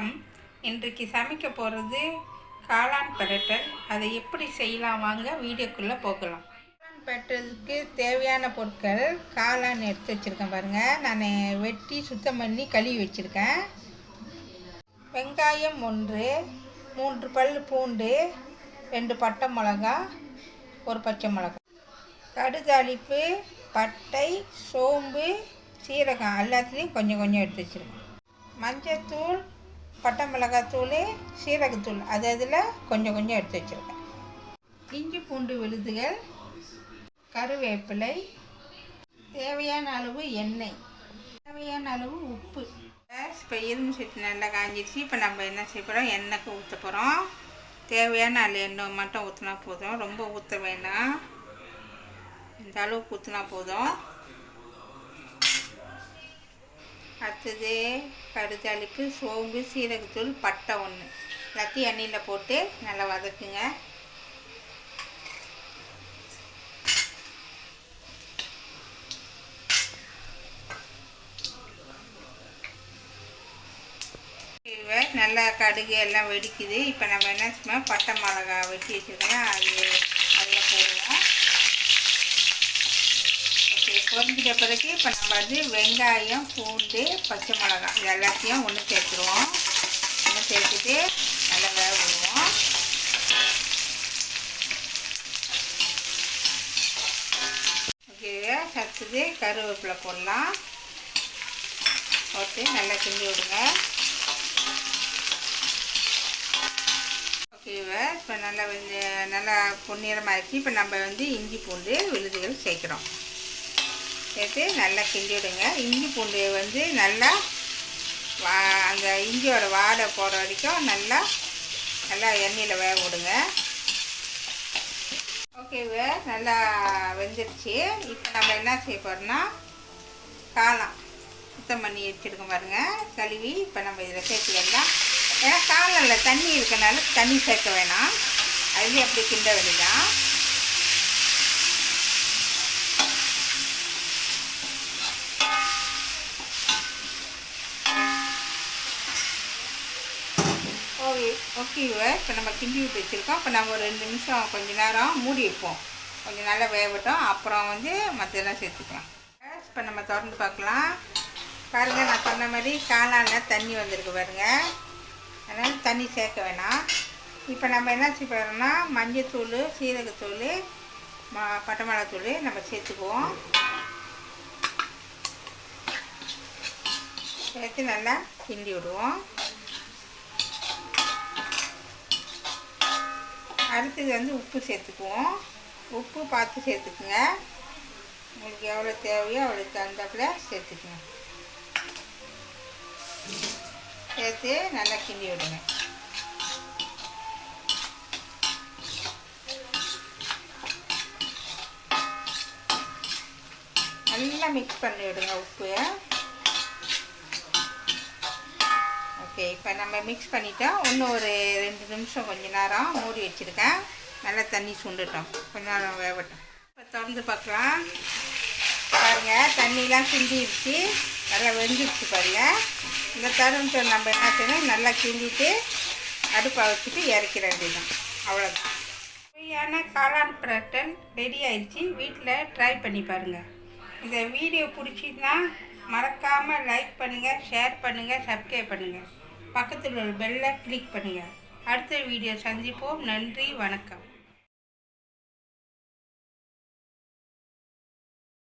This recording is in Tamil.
வணக்கம். இன்றைக்கு சமைக்க போகிறது காளான் பிரட்டல். அதை எப்படி செய்யலாம் வாங்க வீடியோக்குள்ளே போகலாம். காளான் பிரட்டலுக்கு தேவையான பொருட்கள் காளான் எடுத்து வச்சுருக்கேன் பாருங்கள் நான் வெட்டி சுத்தம் பண்ணி கழுவி வச்சுருக்கேன். வெங்காயம் ஒன்று மூன்று பல் பூண்டு ரெண்டு பட்டை மிளகா ஒரு பச்சை மிளகா. கடுதாளிப்பு பட்டை சோம்பு சீரகம் எல்லாத்துலேயும் கொஞ்சம் கொஞ்சம் எடுத்து வச்சுருக்கேன். மஞ்சத்தூள் பட்டை மிளகாத்தூள் சீரகத்தூள். அது அதில் கொஞ்சம் கொஞ்சம் எடுத்து வச்சுருக்கேன். இஞ்சி பூண்டு விழுதுகள் கருவேப்பிலை தேவையான அளவு எண்ணெய் தேவையான அளவு உப்பு. இப்போ இரும்பு சட்டி நல்லா காஞ்சிடுச்சு இப்போ நம்ம என்ன செய்ய போகிறோம் எண்ணெய்க்கு ஊற்ற போகிறோம் தேவையான அதில் எண்ணெய் மட்டும் ஊற்றினா போதும். ரொம்ப ஊற்ற வேண்டாம் இந்த அளவுக்கு ஊற்றினா போதும். அடுத்தது கடுதாளிப்பு சோம்பு சீரகத்தூள் பட்டை ஒன்று எல்லாத்தையும் எண்ணெயில் போட்டு நல்லா வதக்குங்க. நல்லா கடுகு எல்லாம் வெடிக்குது. இப்போ நம்ம என்ன செய்வோம் பட்டை மிளகா வெட்டி வச்சுருக்கோம் அது அதில் போடுவோம் பொரிஞ்சிட்ட பிறகு இப்போ நம்ம வந்து வெங்காயம் பூண்டு பச்சை மிளகாய் இது எல்லாத்தையும் ஒன்று சேர்த்துருவோம். ஒன்று சேர்த்துட்டு நல்லா வேக விடுவோம் ஓகே சத்துது கருவேப்பிலை போடலாம். போட்டு நல்லா கிண்டி விடுங்க. ஓகேவா இப்போ நல்லா வந்து நல்லா பொன்னிறமாகிடுச்சு இப்போ நம்ம வந்து இஞ்சி பூண்டு விழுதுகள் சேர்க்குறோம். சேர்த்து நல்லா கிண்டி விடுங்க இஞ்சி பூண்டு வந்து நல்லா வா அந்த இஞ்சியோட வாடை போகிற வரைக்கும் நல்லா நல்லா எண்ணெயில் வேக விடுங்க. ஓகேவே நல்லா வெந்துருச்சு. இப்போ நம்ம என்ன செய்ய போகிறோம்னா காளான் சுத்தம் பண்ணி வச்சுருக்கோம் பாருங்கள் கழுவி இப்போ நம்ம இதில் சேர்த்துக்கலாம் ஏன்னா இல்லை தண்ணி இருக்கனால தண்ணி சேர்க்க வேணாம். அதுலேயே அப்படி கிண்ட வேண்டிதான் ஓகே ஓகேவா இப்போ நம்ம கிண்டி விட்டு வச்சுருக்கோம். இப்போ நம்ம ஒரு ரெண்டு நிமிஷம் கொஞ்ச நேரம் மூடி வைப்போம். கொஞ்சம் நல்லா வேகட்டும் அப்புறம் வந்து மற்றதெல்லாம் சேர்த்துக்கலாம். இப்போ நம்ம திறந்து பார்க்கலாம். பாருங்கள் நான் சொன்ன மாதிரி காளானில் தண்ணி வந்திருக்கு பாருங்கள் அதனால் தண்ணி சேர்க்க வேணாம். இப்போ நம்ம என்ன செய்ய மஞ்சத்தூள் சீரகத்தூள் ம பட்டை மிளகாத்தூள் நம்ம சேர்த்துக்குவோம். சேர்த்து நல்லா கிண்டி விடுவோம். அடுத்தது வந்து உப்பு சேர்த்துக்குவோம். உப்பு பார்த்து சேர்த்துக்குங்க. உங்களுக்கு எவ்வளோ தேவையோ அவ்வளோ தகுந்தாப்புல சேர்த்துக்குங்க. சேர்த்து நல்லா கிண்டி விடுங்க. நல்லா மிக்ஸ் பண்ணி விடுங்க உப்பு. ஓகே இப்போ நம்ம மிக்ஸ் பண்ணிட்டோம் இன்னும் ஒரு ரெண்டு நிமிஷம் கொஞ்ச நேரம் மூடி வச்சுருக்கேன். நல்லா தண்ணி சுண்டுட்டோம். கொஞ்ச நேரம் வேகட்டும். இப்போ திறந்து பார்க்கலாம். பாருங்கள் தண்ணியெலாம் கிண்டிடுச்சு. நல்லா வெந்துடுச்சு பாருங்கள் இந்த தருணத்தை நம்ம என்ன செய்யணும்? நல்லா கிண்டிட்டு அடுப்பை வச்சுட்டு இறக்கிற வேண்டியதான் அவ்வளோதான் ஃப்ரீயான காளான் பிரட்டன் ரெடி ஆயிடுச்சு. வீட்டில் ட்ரை பண்ணி பாருங்கள் இந்த வீடியோ பிடிச்சின்னா மறக்காமல் லைக் பண்ணுங்கள் ஷேர் பண்ணுங்கள் சப்ஸ்கிரைப் பண்ணுங்கள் பக்கத்தில் உள்ள பெல்லை கிளிக் பண்ணுங்கள் அடுத்த வீடியோ சந்திப்போம். நன்றி வணக்கம்.